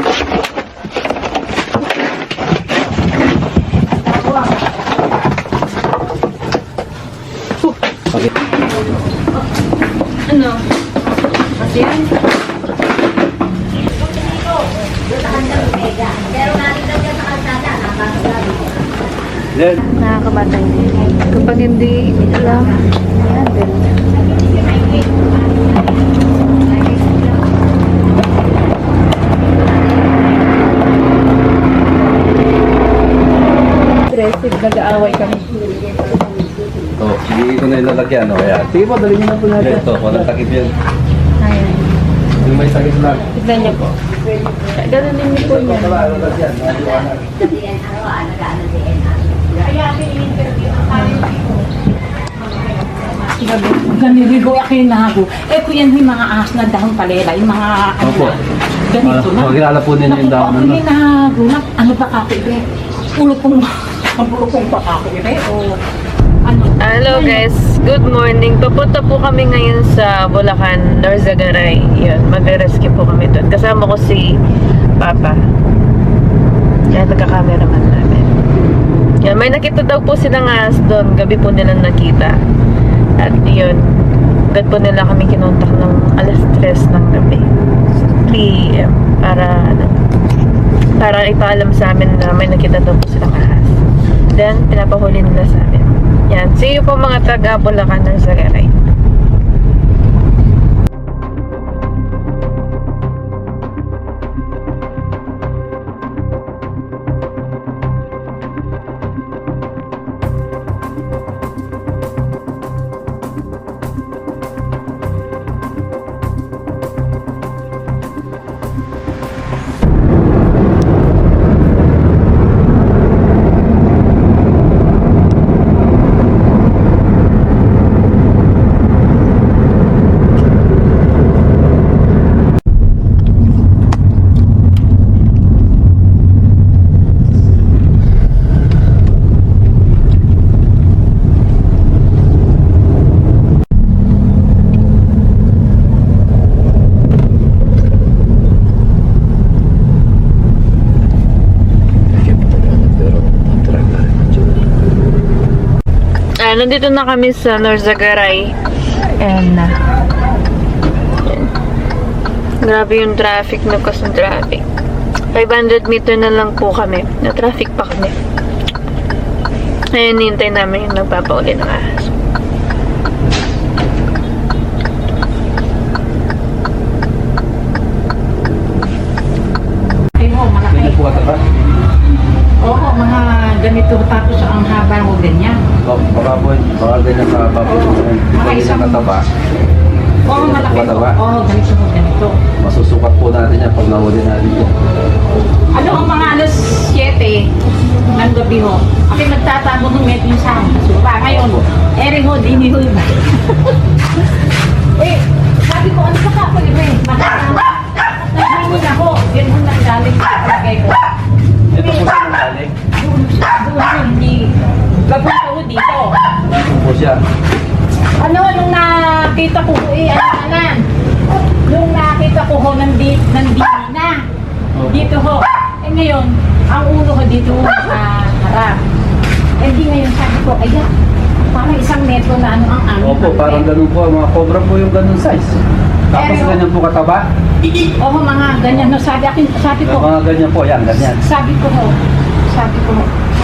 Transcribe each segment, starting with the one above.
Okay. Ano? Kasi yan? Then, Nakakabatay din. Kapag hindi alam, nag-aaway kami. oh, hindi ko na ilalagyan. Oh, kaya. Sige po, dali niyo na po natin. Ito, walang takip yan. Ayan. Yung may takip lang. Tignan niyo po. Ganun din niyo po Ito, yan. wala, wala yan. Maliwanag. Ganiligo ako yung nago. Eh, kung yan yung mga ahas na dahon palela, yung mga ano Opo. na, ganito na. oh, kilala po ninyo yung dahon, Naku, ano? ako na, ano ba kako ibe? Ulo kong, kong pa kako ibe? O, ano? Hello guys, good morning. Papunta po kami ngayon sa Bulacan, Norzagaray. Yun, magre-rescue po kami doon. Kasama ko si Papa. Yan, nagka-cameraman namin. Yan, may nakita daw po silang ahas doon. Gabi po nilang nakita. At yun, agad po nila kami kinontak ng alas 3 ng gabi. 3 am para ano, para ipaalam sa amin na may nakita daw po silang ahas. Then, pinapahuli nila sa amin. Yan. See you po mga taga Bulacan ng Sagaray. Nandito na kami sa Norzagaray. And, uh, grabe yung traffic, nagkas ng traffic. 500 meter na lang po kami. Na traffic pa kami. Ngayon, hintay namin yung nagpapauli ng ahas. Po, ganyan ka pa po. Pag ganyan kataba, Oo, malaki po. Mataba. Oo, ganito mo ganito. masusukat po natin yan pag nahuli natin yan. Ano ang mga alas 7 ng gabi ho? Ako nagtatago ng medyo sa supa. Ngayon, ere ho, dini ho iba. eh, sabi ko, ano ba ka ako iba eh? Naghingi na ho. Yan ho nanggaling sa palagay ko. Ito po nang galing. Doon sa doon hindi. Gabon ko ho dito. Ito po siya. Ano, nung nakita ko eh, ano na Nung nakita ko ho, nandi, nandito na. Dito ho. Eh ngayon, ang ulo ko dito sa harap. Eh di ngayon sabi ko, ayan, parang isang metro na ano ang aming Opo, parang ganun po. Mga cobra po yung ganun size. Tapos Pero- ganyan po kataba. Oo, mga ganyan. No, sabi, akin, sabi ko, Mga ganyan po, yan, ganyan. sabi ko ho, sabi ko,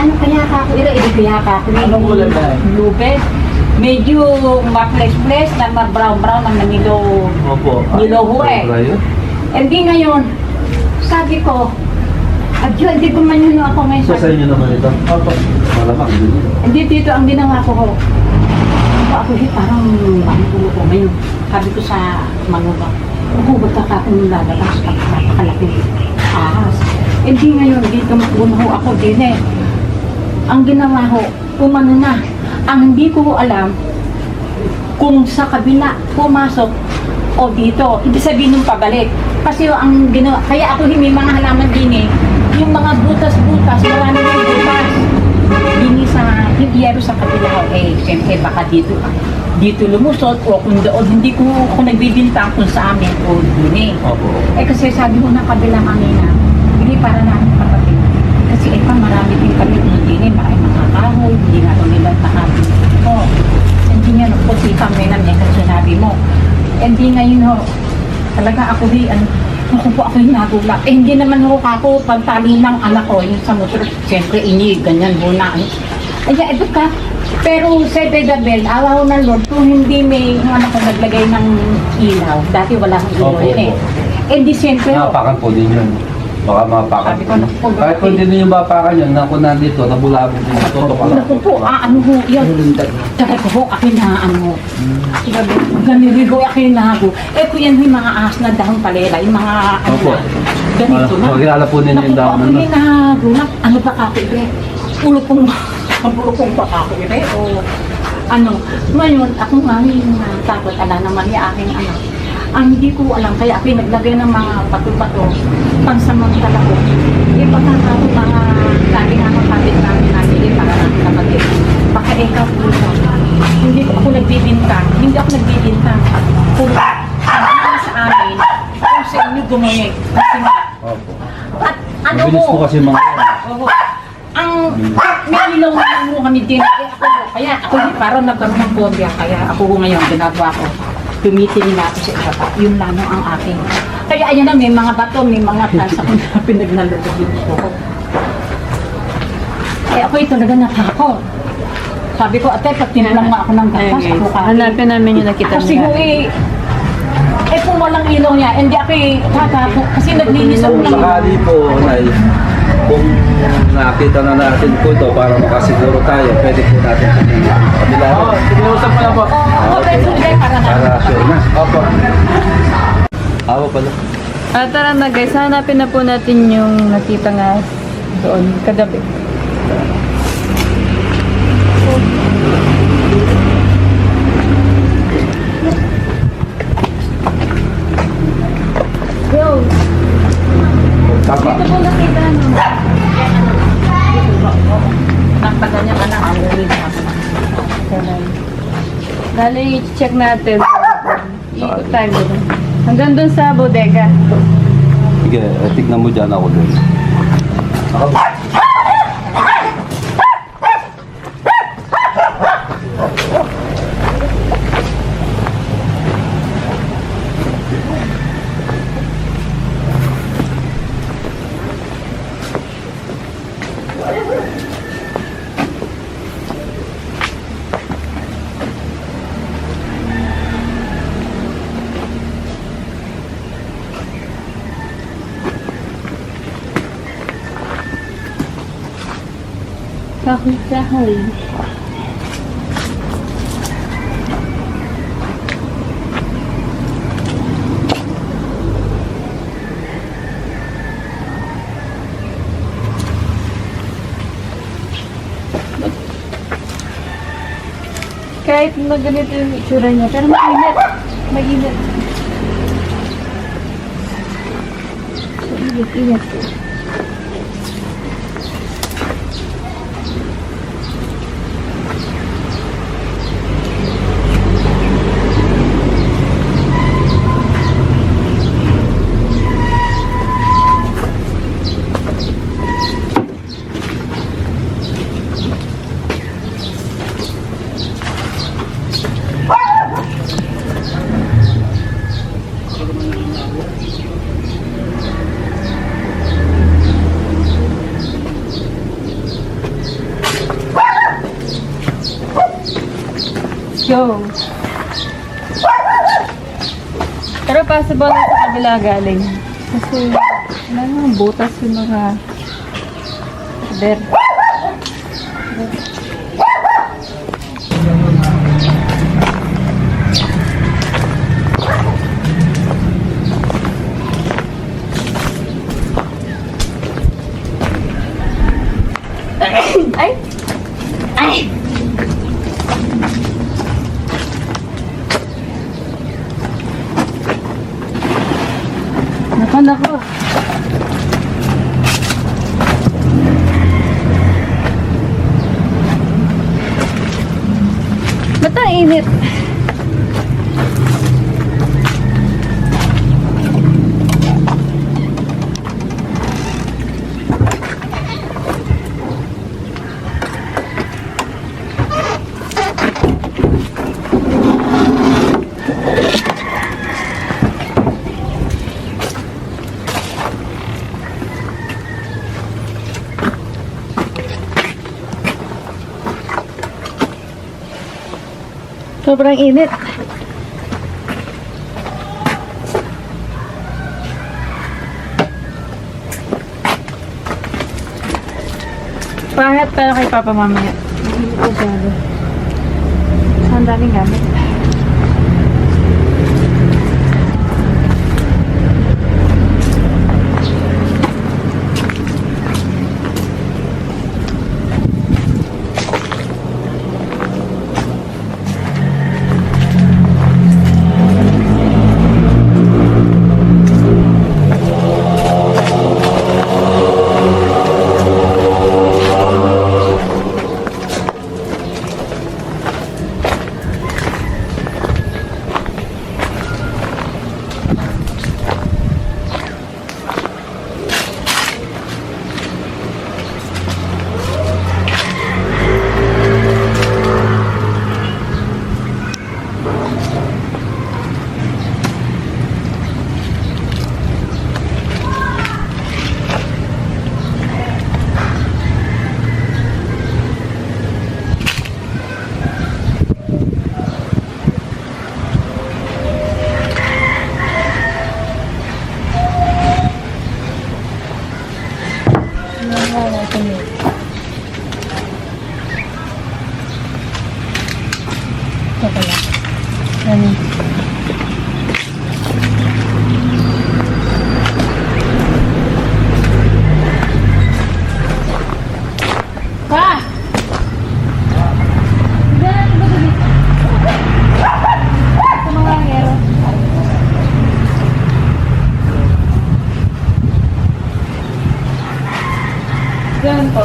ano kaya ka ako, ira, ira kaya ka ako. Anong kulay ba? Lupes. Medyo ma-flesh-flesh na ma-brown-brown na manilo. Opo. Nilaw ho eh. Yun. Ngayon, sabi ko, adyo, hindi ko man yun ako ngayon. So sa Sabi, inyo naman ito? Opo. Malamang, nyo. hindi dito ang ginawa ko ho. Ako, ako eh, parang ang ulo ko ngayon. Sabi ko sa manuba, hugot ka akong lalabas ka napakalaki ahas. Hindi ngayon, dito ho ako din eh. Ang ginawa ho, umano na. Ang hindi ko alam, kung sa kabila pumasok o dito, ibig sabihin nung pabalik. Kasi ang ginawa, kaya ako may mga halaman din eh, yung mga butas-butas, marami yung butas. Hindi sa, hindi yero sa kabila ho, eh, siyempre baka dito, dito lumusot o kung doon, hindi ko, kung nagbibintang kung sa amin o din eh. Opo. Eh kasi sabi mo na kabila kanina, Hindi para namin. Kasi eh pa marami din kami hindi ni marami makakahoy, hindi nga daw nila. Oh, hindi nga no, kasi kami na niya kasi sinabi mo. Hindi ngayon ho, talaga ako di, ano, ako po ako yung nagulat. Eh, hindi naman ho ako pagtali ng anak ko, yung sa motor, siyempre ini, ganyan ho na. Ay, ito ka. Pero sa Bel, alaw ng Lord, kung hindi may yung anak ko naglagay ng ilaw, dati wala akong ilaw Opo, yun eh. opo. Eh, di siyempre Napakan po din yun. Baka mapakan Sabi po. ko, naku, Kahit kung hindi nyo mapakan yun, na kung nandito, nabulabog din. Lang. Naku po, ah, ano ho, yun. Sabi ko ho, akin na, ano, sabi, ganito ho, akin na ako. Eh, kung yan yung mga ahas na dahon palela, yung mga, ano Opo. na, ganito na. Magkilala po ninyo yung Naku po, dahon ako na. yung nagulat, ano ba kakaibe? Ulo kong, ulo kong pa kakaibe, o, ano, ngayon, ako nga yung uh, takot, ala naman yung aking anak. Ang hindi ko alam, kaya ako naglagay ng mga pato-pato, pansamantala ko. Eh, pagkakaroon mga, sabi nga ng kapit namin namin, eh, para namin kapatid. Baka ikaw po Hindi ko ako nagbibinta. Hindi ako nagbibinta. Kung sa amin, kung sa inyo nga, Opo. at ano Mabilis po mo, kasi mga. Oo. Ang may ilaw na mo kami din. Kaya ako, parang nagkaroon ng phobia. Kaya ako ngayon, ginagawa ko. Tumitingin na ako sa iba pa. Yun lang ang aking. Kaya ayan na, may mga bato, may mga tasa ko na pinagnalagay dito ko. Kaya ako ito talaga natakot. Sabi ko, ate, pag tinalang mo ako ng gatas, ako ka. hanapin namin yung nakita Kasi niya. ko eh, eh kung walang ilaw niya, hindi ako eh, tatakot. Kasi naglinis ako ng Sakali po, Nay, kung nakita na natin po ito para makasiguro tayo, pwede po natin sa kabila. Oo, pinausap ko na po. Oo, ako pero hindi para na. Para sure na. Opo. Awa pala. Ah, tara na guys, hanapin na po natin yung nakita nga doon kagabi. Yo, Tama. ito po nakita no. Na ako. Dali, check natin. Ikot tayo doon. Hanggang doon sa bodega. Sige, eh, tignan mo dyan ako dun. Ako. Kahoy-kahoy. Kahit na ganito yung itsura niya, pero mainit. Mainit. Init, init. Go. Pero possible na sa kabila galing. Kasi, naman, butas yung mga der. Nako, nako. Ba't ang init? Sobrang init. Pahat para kay Papa mamaya. Masyado. Ang daming gamit. Pa! Mga hero. Ganun po.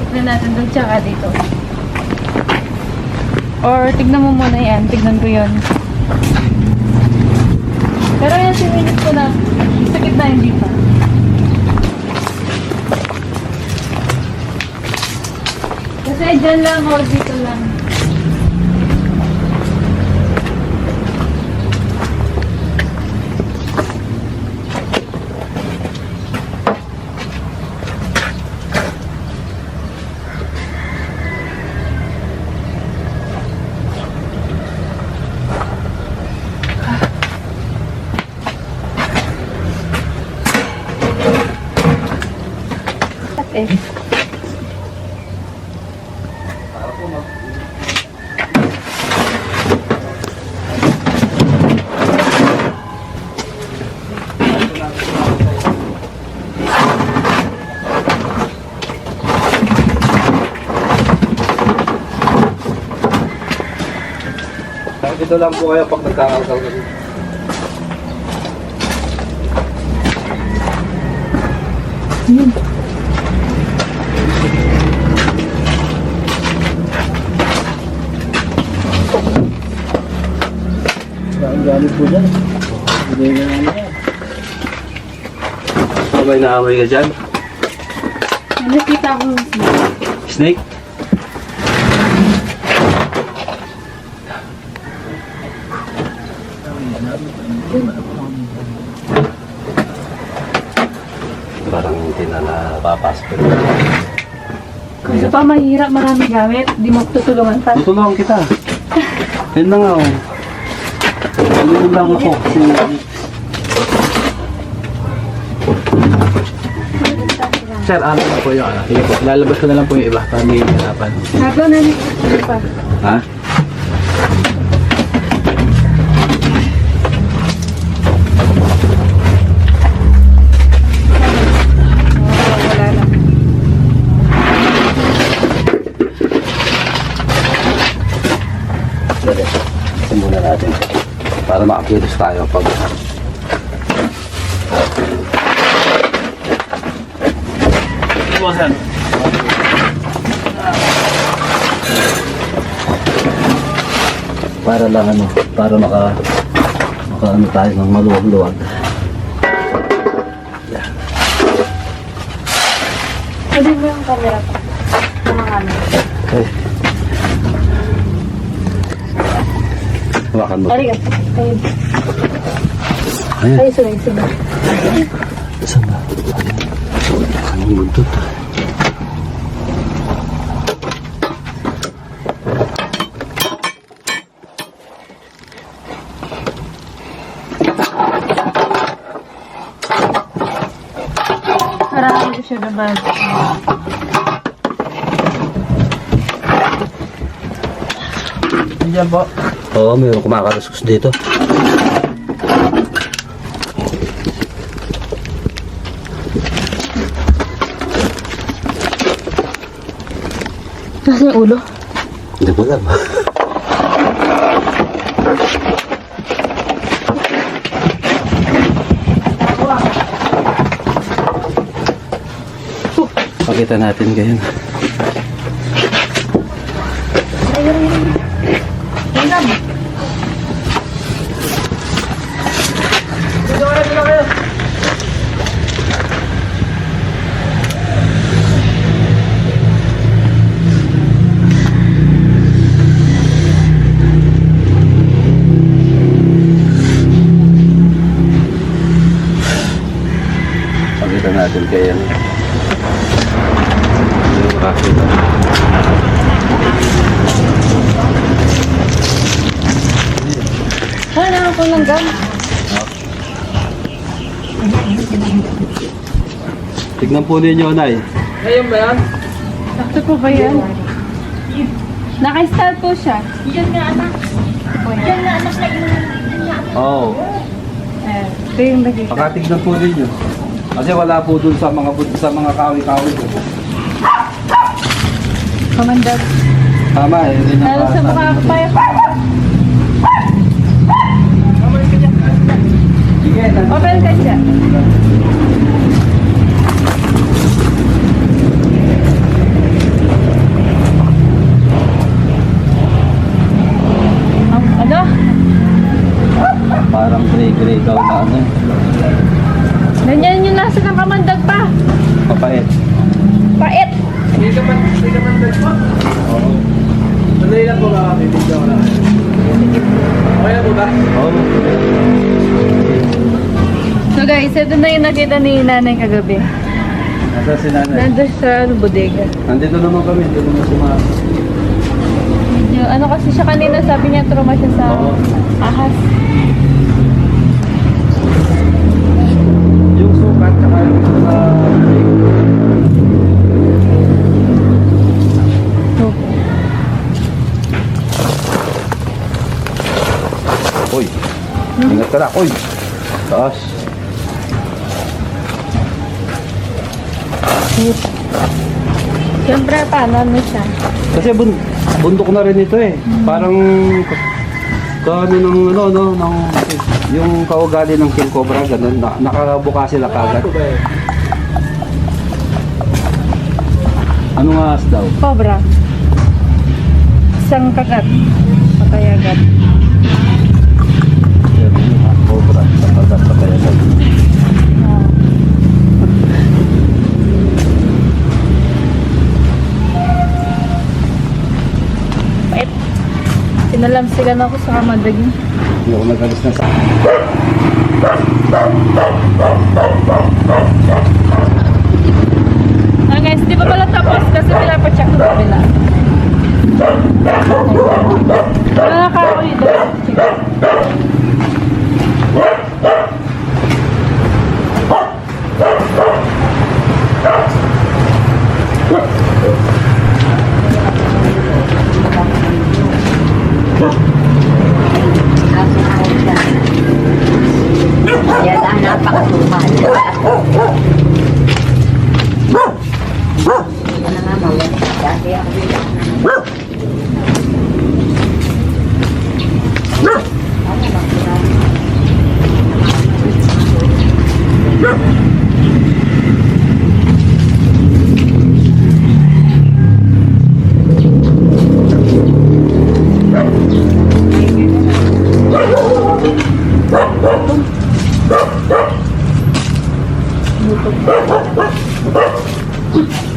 Tignan natin doon tsaka dito. Or tignan mo muna yan. Tignan ko yun. Pero yan sinilip ko na. Sakit na hindi pa. Kasi dyan lang o dito lang. Dito lang po kayo pag nagkakalkal kami. Ang gamit po dyan. Hindi na ano yan. So, may naamay ka dyan? Nakita ko Snake hindi na napapasok. Kasi pa mahirap marami gamit. Di mo tutulungan pa. Tutulungan kita. Yan na nga oh. Tulungan lang ako. Sir, ano na po ano? Po, lalabas ko na lang po yung iba hindi hirapan. Sabi na ni pa. Ha? Para makakilos tayo pag... Iwasan. Para lang ano, para maka... Maka ano tayo ng maluwag-luwag. Pwede mo yung camera pa. Mga ano. Okay. Hawakan mo. Ariga. Ayun. Ayan. Ay, sunay, sunay. Saan ba? Saan yung buntot? Marami siya naman. Diyan po. Oo, mayroon kumakaluskus dito. Nasa yung ulo? Hindi ko alam. Pakita natin ngayon. Natin kaya. Hindi makakita. Wala ako lang gam. Tignan po ninyo, Nay. Ngayon ba yan? Sakto po ba yan? Naka-style po siya. Oo. Eh, ito yung naging. Pakatignan po ninyo. Kasi wala po dun sa mga sa mga kawi-kawi ko. Kamandag. Tama eh. yun ang Lalo sa ko. ko pa Sige, nan- Open ka siya. Ang ano? parang gray-gray daw na ano. Ganyan yung nasa ng kamandag pa. Papait. Pait. Hindi ka man, hindi ka man po. Oo. Sandali lang po baka video ko na. Okay na po ba? Oo. So guys, ito na yung nakita ni nanay kagabi. Nasa si nanay. Nandun sa ano, bodega. Nandito naman kami. Dito naman si mga... Yung, ano kasi siya kanina, sabi niya trauma siya sa Oo. ahas. Uy. Ingat ka na. Uy. Taas. Siyempre, paano ano siya? Kasi bun bundok na rin ito eh. Parang kano ng ano no ng yung kaugali ng king cobra ganun na, nakabuka sila kagad. Ito ba eh? Ano nga as daw? Cobra. Isang kagat. Patayagat. Yan, cobra sa kagat pa kaya ganun. Ah. Pait. Sinalamsigan ako sa kamandag yun. Hindi ako nagalis na sa guys, di ba pala tapos kasi pinapacheck ko kabila. Wala Nasa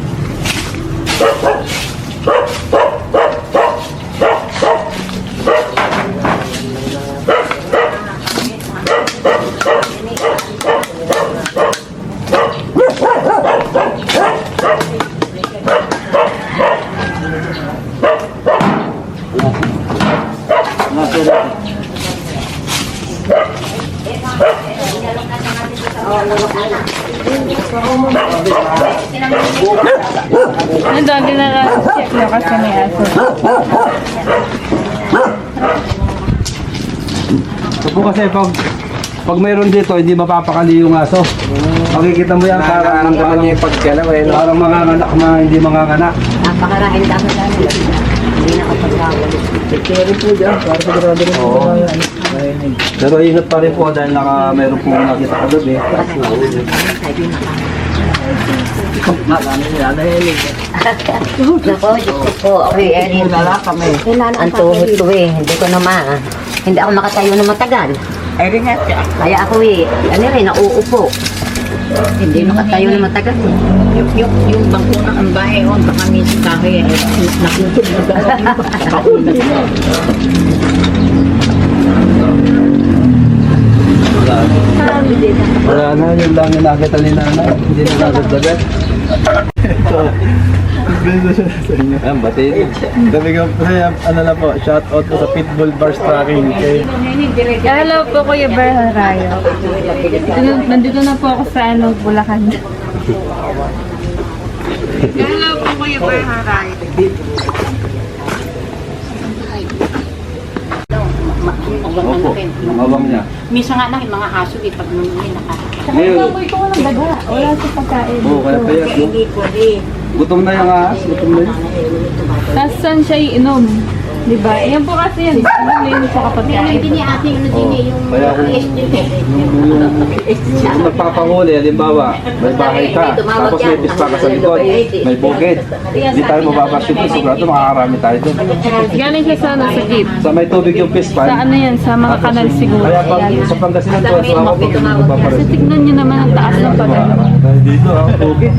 Nandun, dinara-check nyo kasi may aso. Ito po kasi pag pag mayroon dito, hindi mapapakali yung aso. Makikita mo yan, parang, Nararamdaman niya yung pagkalaw eh. no? parang manganganak na hindi manganganak. Napakarahing dami dami. Hindi na kapag Security po dyan. Para sigurado rin po na yan. Narinig. Pero ingat pa rin po dahil naka, mayroon po nakita kagabi. Marami nila narinig. Nako, Diyos ko po. Okay, Erin. Kilala kami. Ang tuhod ko eh. Hindi ko na ma... Hindi ako makatayo na matagal. Erin nga siya. Kaya ako eh, ano rin, nauupo. Hindi makatayo na matagal. Yung, yung, yung bangko na ang bahay on, baka minsan kahoy, eh, nakutog na gano'n. Kaulad. Wala, wala na, yun lang yung nakita ni nanay. Hindi na nadagdagan. Beso siya sa inyo. Ayan, batiin. Sabi ko, kaya ano na po, shout out po sa Pitbull Bars Tracking. Kay Hello po, Kuya Berhan Rayo. Dito, nandito na po ako sa ano, Bulacan. Hello po, Kuya Berhan Rayo. Opo, mabang niya. Minsan nga yung mga aso, di pag nung naka. Ngayon, ko walang daga. Wala sa pagkain. oo, kaya pa yan. no? Hindi ko rin. Gutom na yung ahas, gutom na yun. Tapos saan siya iinom? Di ba? Yan po kasi yan. Ano yun sa kapag Hindi niya ate, ano din eh, yung kaya kung yung, yung, kung nagpapahuli, halimbawa, may bahay ka, tapos may pispa ka sa likod, may bukid. Hindi tayo mababas yung sigurado, makakarami tayo doon. Galing siya sa ano, sa jeep. Sa may tubig yung pispan, Sa ano yan, sa mga kanal siguro. kaya pag sa Pangasinan to, sa ako pag hindi pa pa Kasi tignan nyo naman ang taas ng pag Dito, ah, bukid.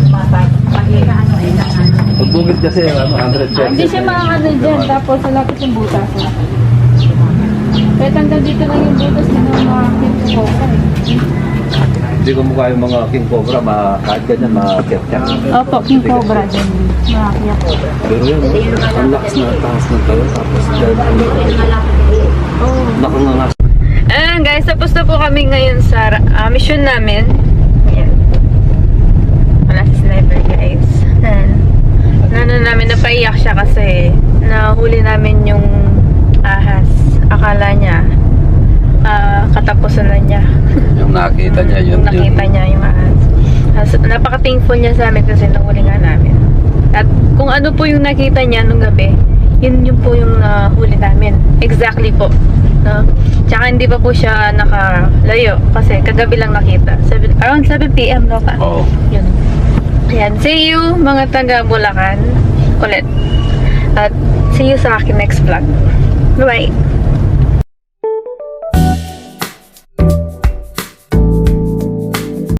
Pag bukid kasi, ano, 100 Hindi siya makakano dyan, tapos sa lapit yung butas. Kahit hanggang dito lang yung butas na makakit ko. Hindi ko mukha yung mga king cobra, ma, kahit ganyan, yan. Opo, king cobra din. Makakit. Pero yun, ang lakas na taas ng tayo, tapos dyan, nakangangas. Ayan guys, tapos na po kami ngayon sa ah, mission namin. Ayan. Wala si sniper guys. Ayan. Nano namin, napaiyak siya kasi nahuli namin yung ahas. Akala niya ah, katapusan na niya. Yung nakita niya, yun, Yung nakita niya yung ahas. Tapos, napaka-thankful niya sa amin kasi nahuli nga namin. At kung ano po yung nakita niya nung gabi, yun yung po yung nahuli namin. Exactly po. No? Tsaka hindi pa po siya nakalayo kasi kagabi lang nakita. Seven, around 7 p.m. no ka? Oo. Yun. Ayan. See you mga taga Bulacan ulit. At see you sa akin next vlog. Bye-bye.